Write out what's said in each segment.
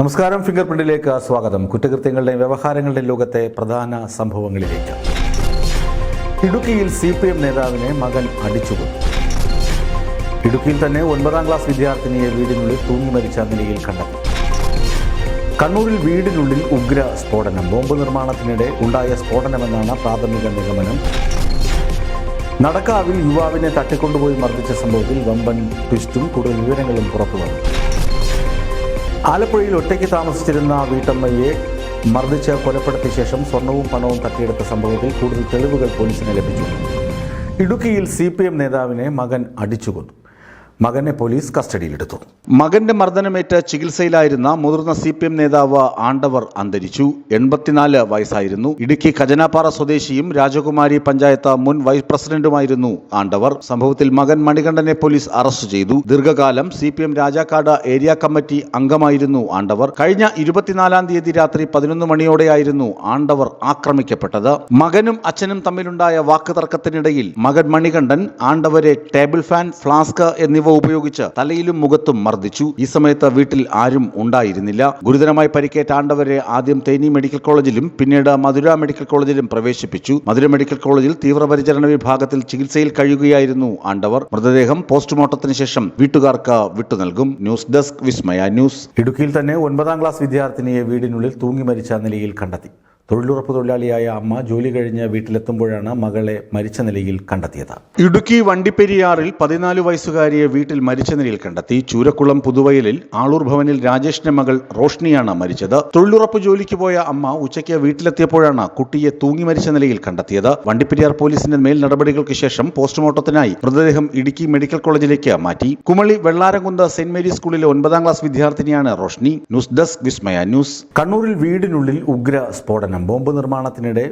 നമസ്കാരം. ഫിംഗർ പ്രിന്റിലേക്ക് സ്വാഗതം. കുറ്റകൃത്യങ്ങളുടെയും വ്യവഹാരങ്ങളുടെയും ലോകത്തെ പ്രധാന സംഭവങ്ങളിലേക്ക്. ഇടുക്കിയിൽ സി പി എം നേതാവിനെ മകൻ അടിച്ചുകൊണ്ടു ഇടുക്കിയിൽ തന്നെ ഒൻപതാം ക്ലാസ് വിദ്യാർത്ഥിനിയെ വീടിനുള്ളിൽ തൂങ്ങി മരിച്ച നിലയിൽ കണ്ടെത്തി. കണ്ണൂരിൽ വീടിനുള്ളിൽ ഉഗ്ര സ്ഫോടനം. ബോംബ് നിർമ്മാണത്തിനിടെ ഉണ്ടായ സ്ഫോടനമെന്നാണ് പ്രാഥമിക നിഗമനം. നടക്കാവിൽ യുവാവിനെ തട്ടിക്കൊണ്ടുപോയി മർദ്ദിച്ച സംഭവത്തിൽ വമ്പൻ ട്വിസ്റ്റും കൂടുതൽ വിവരങ്ങളും പുറത്തുവന്നു. ആലപ്പുഴയിൽ ഒറ്റയ്ക്ക് താമസിച്ചിരുന്ന വീട്ടമ്മയെ മർദ്ദിച്ച് കൊലപ്പെടുത്തിയ ശേഷം സ്വർണവും പണവും തട്ടിയെടുത്ത സംഭവത്തിൽ കൂടുതൽ തെളിവുകൾ പോലീസിന് ലഭിച്ചു. ഇടുക്കിയിൽ സി പി എം നേതാവിനെ മകൻ അടിച്ചുകൊന്നു. മകനെ പോലീസ് കസ്റ്റഡിയിലെടുത്തു. മകന്റെ മർദ്ദനമേറ്റ് ചികിത്സയിലായിരുന്ന മുതിർന്ന സി പി എം നേതാവ് ആണ്ടവർ അന്തരിച്ചു. എൺപത്തിനാല് വയസ്സായിരുന്നു. ഇടുക്കി ഖജനാപ്പാറ സ്വദേശിയും രാജകുമാരി പഞ്ചായത്ത് മുൻ വൈസ് പ്രസിഡന്റുമായിരുന്നു ആണ്ടവർ. സംഭവത്തിൽ മകൻ മണികണ്ഠനെ പോലീസ് അറസ്റ്റ് ചെയ്തു. ദീർഘകാലം C P M Rajakkad area committee അംഗമായിരുന്നു ആണ്ടവർ. കഴിഞ്ഞ ഇരുപത്തിനാലാം തീയതി രാത്രി പതിനൊന്ന് മണിയോടെയായിരുന്നു ആണ്ടവർ ആക്രമിക്കപ്പെട്ടത്. മകനും അച്ഛനും തമ്മിലുണ്ടായ വാക്കുതർക്കത്തിനിടയിൽ മകൻ മണികണ്ഠൻ ആണ്ടവരെ ടേബിൾ ഫാൻ ഫ്ലാസ്ക് എന്നിവ ഉപയോഗിച്ച് തലയിലും മുഖത്തും മർദ്ദിച്ചു. ഈ സമയത്ത് വീട്ടിൽ ആരും ഉണ്ടായിരുന്നില്ല. ഗുരുതരമായി പരിക്കേറ്റ ആണ്ടവരെ ആദ്യം തേനി മെഡിക്കൽ കോളേജിലും പിന്നീട് മധുര മെഡിക്കൽ കോളേജിലും പ്രവേശിപ്പിച്ചു. മധുര മെഡിക്കൽ കോളേജിൽ തീവ്രപരിചരണ വിഭാഗത്തിൽ ചികിത്സയിൽ കഴിയുകയായിരുന്നു ആണ്ടവർ. മൃതദേഹം പോസ്റ്റ്മോർട്ടത്തിന് ശേഷം വീട്ടുകാർക്ക് വിട്ടു നൽകും. News desk Vismaya news. ഇടുക്കിയിൽ തന്നെ ഒൻപതാം ക്ലാസ് വിദ്യാർത്ഥിനിയെ വീടിനുള്ളിൽ തൂങ്ങി മരിച്ച നിലയിൽ കണ്ടെത്തി. തൊഴിലുറപ്പ് തൊഴിലാളിയായ അമ്മ ജോലി കഴിഞ്ഞ് വീട്ടിലെത്തുമ്പോഴാണ് മകളെ മരിച്ച നിലയിൽ കണ്ടെത്തിയത്. ഇടുക്കി വണ്ടിപ്പെരിയാറിൽ പതിനാല് വയസ്സുകാരിയെ വീട്ടിൽ മരിച്ച നിലയിൽ കണ്ടെത്തി. ചൂരക്കുളം പുതുവയലിൽ ആളൂർ ഭവനിൽ രാജേഷിന്റെ മകൾ റോഷ്നിയാണ് മരിച്ചത്. തൊഴിലുറപ്പ് ജോലിക്ക് പോയ അമ്മ ഉച്ചയ്ക്ക് വീട്ടിലെത്തിയപ്പോഴാണ് കുട്ടിയെ തൂങ്ങി മരിച്ച നിലയിൽ കണ്ടെത്തിയത്. വണ്ടിപ്പെരിയാർ പോലീസിന്റെ മേൽ നടപടികൾക്ക് ശേഷം പോസ്റ്റ്മോർട്ടത്തിനായി മൃതദേഹം ഇടുക്കി മെഡിക്കൽ കോളേജിലേക്ക് മാറ്റി. കുമളി വെള്ളാരംകുന്ത് സെന്റ് മേരീസ് സ്കൂളിലെ ഒൻപതാം ക്ലാസ് വിദ്യാർത്ഥിനിയാണ് Roshni. News desk Vismaya news. കണ്ണൂരിൽ വീടിനുള്ളിൽ ഉഗ്ര സ്ഫോടനം. ബോംബ് നിർമ്മാണത്തിനിടെ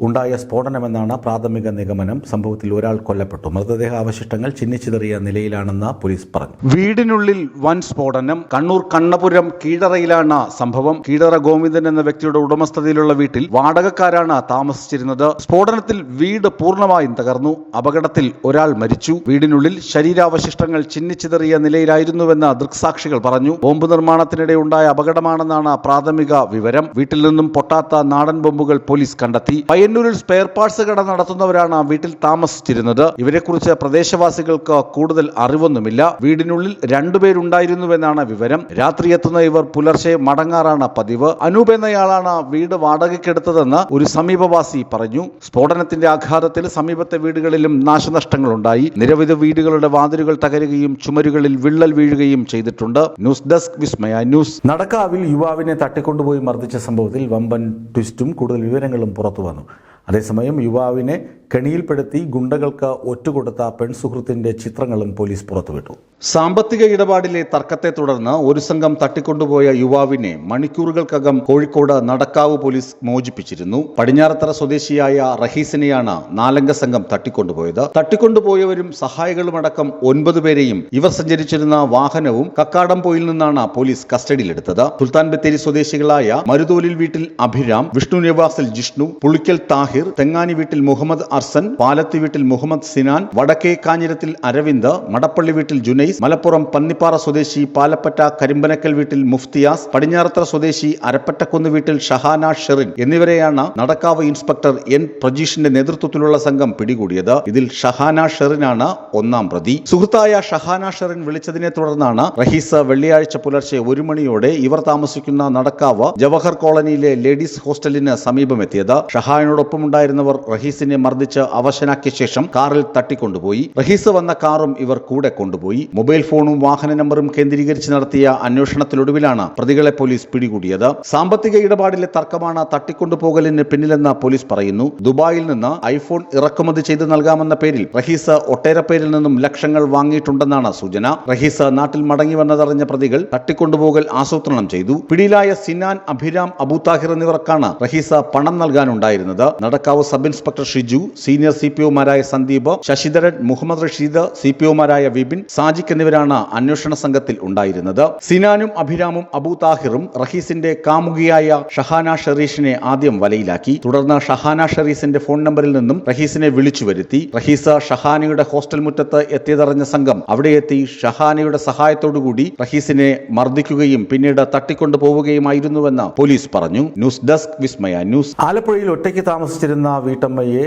ഉണ്ടായ സ്ഫോടനമെന്നാണ് പ്രാഥമിക നിഗമനം. സംഭവത്തിൽ ഒരാൾ കൊല്ലപ്പെട്ടു. മൃതദേഹ അവശിഷ്ടങ്ങൾ ചിന്നിച്ചിതറിയ നിലയിലാണെന്ന് പോലീസ് പറഞ്ഞു. വീടിനുള്ളിൽ വൻ സ്ഫോടനം. കണ്ണൂർ കണ്ണപുരം കീഴറയിലാണ് സംഭവം. കീഴറ ഗോവിന്ദൻ എന്ന വ്യക്തിയുടെ ഉടമസ്ഥതയിലുള്ള വീട്ടിൽ വാടകക്കാരാണ് താമസിച്ചിരുന്നത്. സ്ഫോടനത്തിൽ വീട് പൂർണമായും തകർന്നു. അപകടത്തിൽ ഒരാൾ മരിച്ചു. വീടിനുള്ളിൽ ശരീരാവശിഷ്ടങ്ങൾ ചിന്നിച്ചിതറിയ നിലയിലായിരുന്നുവെന്ന് ദൃക്സാക്ഷികൾ പറഞ്ഞു. ബോംബ് നിർമ്മാണത്തിനിടെ ഉണ്ടായ അപകടമാണെന്നാണ് പ്രാഥമിക വിവരം. വീട്ടിൽ നിന്നും പൊട്ടാത്ത നാടൻ ബോംബുകൾ പോലീസ് കണ്ടെത്തി. പയ്യന്നൂരിൽ സ്പെയർ പാർട്സ് കട നടത്തുന്നവരാണ് വീട്ടിൽ താമസിച്ചിരുന്നത്. ഇവരെക്കുറിച്ച് പ്രദേശവാസികൾക്ക് കൂടുതൽ അറിവൊന്നുമില്ല. വീടിനുള്ളിൽ രണ്ടുപേരുണ്ടായിരുന്നുവെന്നാണ് വിവരം. രാത്രി എത്തുന്ന ഇവർ പുലർച്ചെ മടങ്ങാറാണ് പതിവ്. അനൂപ് എന്നയാളാണ് വീട് വാടകയ്ക്കെടുത്തതെന്ന് ഒരു സമീപവാസി പറഞ്ഞു. സ്ഫോടനത്തിന്റെ ആഘാതത്തിൽ സമീപത്തെ വീടുകളിലും നാശനഷ്ടങ്ങൾ ഉണ്ടായി നിരവധി വീടുകളുടെ വാതിലുകൾ തകരുകയും ചുമരുകളിൽ വിള്ളൽ വീഴുകയും ചെയ്തിട്ടുണ്ട്. News desk Vismaya news. നടക്കാവിൽ യുവാവിനെ തട്ടിക്കൊണ്ടുപോയി മർദ്ദിച്ച സംഭവത്തിൽ വമ്പൻ ട്വിസ്റ്റും കൂടുതൽ വിവരങ്ങളും പുറത്തു വന്നു. അതേസമയം യുവാവിനെ കെണിയിൽപ്പെടുത്തി ഗുണ്ടകൾക്ക് ഒറ്റുകൊടുത്ത പെൺസുഹൃത്തിന്റെ ചിത്രങ്ങളും പോലീസ് പുറത്തുവിട്ടു. സാമ്പത്തിക ഇടപാടിലെ തർക്കത്തെ തുടർന്ന് ഒരു സംഘം തട്ടിക്കൊണ്ടുപോയ യുവാവിനെ മണിക്കൂറുകൾക്കകം കോഴിക്കോട് നടക്കാവ് പോലീസ് മോചിപ്പിച്ചിരുന്നു. പടിഞ്ഞാറത്തറ സ്വദേശിയായ റഹീസിനെയാണ് നാലംഗ സംഘം തട്ടിക്കൊണ്ടുപോയത്. തട്ടിക്കൊണ്ടുപോയവരും സഹായികളുമടക്കം ഒൻപത് പേരെയും ഇവർ സഞ്ചരിച്ചിരുന്ന വാഹനവും കക്കാടംപോയിൽ നിന്നാണ് പോലീസ് കസ്റ്റഡിയിലെടുത്തത്. സുൽത്താൻ ബത്തേരി സ്വദേശികളായ മരുതോലിൽ വീട്ടിൽ അഭിരാം വിഷ്ണു നിവാസിൽ ജിഷ്ണു പുളിക്കൽ താഹിർ തെങ്ങാനി വീട്ടിൽ മുഹമ്മദ് അർസൻ പാലത്തി വീട്ടിൽ മുഹമ്മദ് സിനാൻ വടക്കേ കാഞ്ഞിരത്തിൽ അരവിന്ദ് മടപ്പള്ളി വീട്ടിൽ ജുനൈസ് മലപ്പുറം പന്നിപ്പാറ സ്വദേശി പാലപ്പറ്റ കരിമ്പനക്കൽ വീട്ടിൽ മുഫ്തിയാസ് പടിഞ്ഞാറത്തറ സ്വദേശി അരപ്പറ്റക്കുന്ന് വീട്ടിൽ ഷഹാന ഷെറിൻ എന്നിവരെയാണ് നടക്കാവ് ഇൻസ്പെക്ടർ എൻ പ്രജീഷിന്റെ നേതൃത്വത്തിലുള്ള സംഘം പിടികൂടിയത്. ഇതിൽ ഷഹാന ഷെറിനാണ് ഒന്നാം പ്രതി. സുഹൃത്തായ ഷഹാന ഷെറിൻ വിളിച്ചതിനെ തുടർന്നാണ് റഹീസ് വെള്ളിയാഴ്ച പുലർച്ചെ ഒരു മണിയോടെ ഇവർ താമസിക്കുന്ന നടക്കാവ് ജവഹർ കോളനിയിലെ ലേഡീസ് ഹോസ്റ്റലിന് സമീപമെത്തിയത്. ഷഹാനോടൊപ്പമുണ്ടായിരുന്നവർ റഹീസിനെ മർദ്ദിച്ച് അവശനാക്കിയ ശേഷം കാറിൽ തട്ടിക്കൊണ്ടുപോയി. റഹീസ് വന്ന കാറും ഇവർ കൂടെ കൊണ്ടുപോയി. മൊബൈൽ ഫോണും വാഹന നമ്പറും കേന്ദ്രീകരിച്ച് നടത്തിയ അന്വേഷണത്തിലൊടുവിലാണ് പ്രതികളെ പോലീസ് പിടികൂടിയത്. സാമ്പത്തിക ഇടപാടിലെ തർക്കമാണ് തട്ടിക്കൊണ്ടുപോകലിന് പിന്നിലെന്ന് പോലീസ് പറയുന്നു. ദുബായിൽ നിന്ന് ഐഫോൺ ഇറക്കുമതി ചെയ്ത് നൽകാമെന്ന പേരിൽ റഹീസ് ഒട്ടേറെ പേരിൽ നിന്നും ലക്ഷങ്ങൾ വാങ്ങിയിട്ടുണ്ടെന്നാണ് സൂചന. റഹീസ് നാട്ടിൽ മടങ്ങി വന്നതറിഞ്ഞ പ്രതികൾ തട്ടിക്കൊണ്ടുപോകൽ ആസൂത്രണം ചെയ്തു. പിടിയിലായ സിനാൻ അഭിരാം അബൂതാഹിർ എന്നിവർക്കാണ് റഹീസ പണം നൽകാനുണ്ടായിരുന്നത്. Nadakkavu sub inspector Shiju senior C P ഒമാരായ Sandeep Sasidharan Muhammad Rasheed C P ഒമാരായ വിപിൻ സാജിക് എന്നിവരാണ് അന്വേഷണ സംഘത്തിൽ ഉണ്ടായിരുന്നത്. സിനാനും അഭിരാമും അബു താഹിറും റഹീസിന്റെ കാമുകിയായ ഷഹാന ഷെറീഷിനെ ആദ്യം വലയിലാക്കി. തുടർന്ന് ഷഹാന ഷെറീസിന്റെ ഫോൺ നമ്പറിൽ നിന്നും റഹീസിനെ വിളിച്ചു വരുത്തി. റഹീസ് ഷഹാനയുടെ ഹോസ്റ്റൽ മുറ്റത്ത് എത്തിയതറിഞ്ഞ സംഘം അവിടെ എത്തി ഷഹാനയുടെ സഹായത്തോടുകൂടി റഹീസിനെ മർദ്ദിക്കുകയും പിന്നീട് തട്ടിക്കൊണ്ടു പോവുകയുമായിരുന്നുവെന്ന് പോലീസ് പറഞ്ഞു. News desk Vismaya news. ആലപ്പുഴയിൽ ഒറ്റയ്ക്ക് താമസിച്ചിരുന്ന വീട്ടമ്മയെ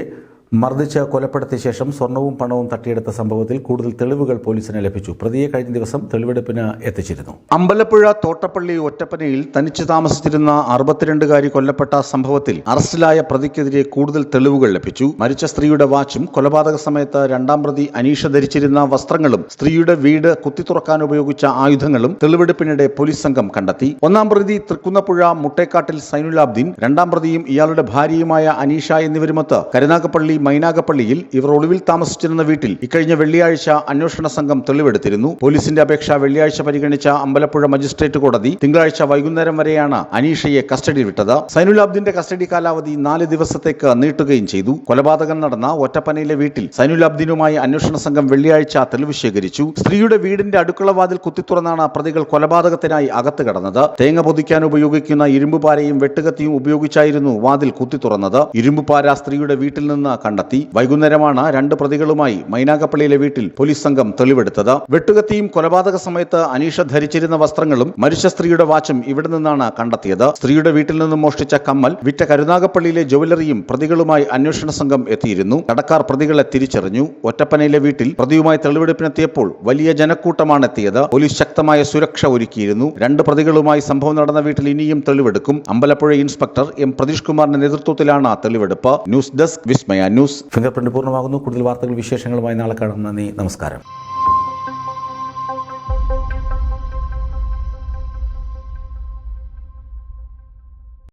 മർദ്ദിച്ച് കൊലപ്പെടുത്തിയ ശേഷം സ്വർണവും പണവും തട്ടിയെടുത്ത സംഭവത്തിൽ കൂടുതൽ തെളിവുകൾ പോലീസിന് ലഭിച്ചു. പ്രതിയെ കഴിഞ്ഞ ദിവസം തെളിവെടുപ്പിന് എത്തിച്ചിരുന്നു. അമ്പലപ്പുഴ തോട്ടപ്പള്ളി ഒറ്റപ്പനയിൽ തനിച്ച് താമസിച്ചിരുന്ന അറുപത്തിരണ്ടുകാരി കൊല്ലപ്പെട്ട സംഭവത്തിൽ അറസ്റ്റിലായ പ്രതിക്കെതിരെ കൂടുതൽ തെളിവുകൾ ലഭിച്ചു. മരിച്ച സ്ത്രീയുടെ വാച്ചും കൊലപാതക സമയത്ത് രണ്ടാം പ്രതി അനീഷ ധരിച്ചിരുന്ന വസ്ത്രങ്ങളും സ്ത്രീയുടെ വീട് കുത്തിത്തുറക്കാൻ ഉപയോഗിച്ച ആയുധങ്ങളും തെളിവെടുപ്പിനിടെ പോലീസ് സംഘം കണ്ടെത്തി. ഒന്നാം പ്രതി തൃക്കുന്നപ്പുഴ മുട്ടേക്കാട്ടിൽ സൈനുലാബ്ദീൻ രണ്ടാം പ്രതിയും ഇയാളുടെ ഭാര്യയുമായ അനീഷ എന്നിവരുമൊത്ത് കരുനാഗപ്പള്ളി മൈനാഗപ്പള്ളിയിൽ ഇവർ ഒളിവിൽ താമസിച്ചിരുന്ന വീട്ടിൽ ഇക്കഴിഞ്ഞ വെള്ളിയാഴ്ച അന്വേഷണ സംഘം തെളിവെടുത്തിരുന്നു. പോലീസിന്റെ അപേക്ഷ വെള്ളിയാഴ്ച പരിഗണിച്ച അമ്പലപ്പുഴ മജിസ്ട്രേറ്റ് കോടതി തിങ്കളാഴ്ച വൈകുന്നേരം വരെയാണ് അനീഷയെ കസ്റ്റഡിയിൽ വിട്ടത്. സൈനുലാബ്ദിന്റെ കസ്റ്റഡി കാലാവധി നാല് ദിവസത്തേക്ക് നീട്ടുകയും ചെയ്തു. കൊലപാതകം നടന്ന ഒറ്റപ്പനയിലെ വീട്ടിൽ സൈനുലാബ്ദിനുമായി അന്വേഷണ സംഘം വെള്ളിയാഴ്ച തെളിവ് ശേഖരിച്ചു. സ്ത്രീയുടെ വീടിന്റെ അടുക്കളവാതിൽ കുത്തിത്തുറന്നാണ് പ്രതികൾ കൊലപാതകത്തിനായി അകത്ത് കടന്നത്. തേങ്ങ പൊതിക്കാൻ ഉപയോഗിക്കുന്ന ഇരുമ്പുപാരയും വെട്ടുകത്തിയും ഉപയോഗിച്ചായിരുന്നു വാതിൽ കുത്തിത്തുറന്നത്. ഇരുമ്പുപാര സ്ത്രീയുടെ വീട്ടിൽ നിന്ന് കണ്ടെത്തി. വൈകുന്നേരമാണ് രണ്ട് പ്രതികളുമായി മൈനാകപ്പള്ളിയിലെ വീട്ടിൽ പോലീസ് സംഘം തെളിവെടുത്തത്. വെട്ടുകത്തിയും കൊലപാതക സമയത്ത് അനീഷ ധരിച്ചിരുന്ന വസ്ത്രങ്ങളും മരിച്ച സ്ത്രീയുടെ വാച്ചും ഇവിടെ നിന്നാണ് കണ്ടെത്തിയത്. സ്ത്രീയുടെ വീട്ടിൽ നിന്നും മോഷ്ടിച്ച കമ്മൽ വിറ്റ കരുനാഗപ്പള്ളിയിലെ ജുവലറിയും പ്രതികളുമായി അന്വേഷണ സംഘം എത്തിയിരുന്നു. കടക്കാർ പ്രതികളെ തിരിച്ചറിഞ്ഞു. ഒറ്റപ്പനയിലെ വീട്ടിൽ പ്രതിയുമായി തെളിവെടുപ്പിനെത്തിയപ്പോൾ വലിയ ജനക്കൂട്ടമാണ് എത്തിയത്. പോലീസ് ശക്തമായ സുരക്ഷ ഒരുക്കിയിരുന്നു. രണ്ട് പ്രതികളുമായി സംഭവം നടന്ന വീട്ടിൽ ഇനിയും തെളിവെടുക്കും. അമ്പലപ്പുഴ ഇൻസ്പെക്ടർ എം പ്രതീഷ് കുമാറിന്റെ നേതൃത്വത്തിലാണ് തെളിവെടുപ്പ്. News desk Vismaya news finger print പൂർണമാകുന്നു. കൂടുതൽ വാർത്തകൾ വിശേഷങ്ങളുമായി നാളെ കാണാം. നന്ദി നമസ്കാരം.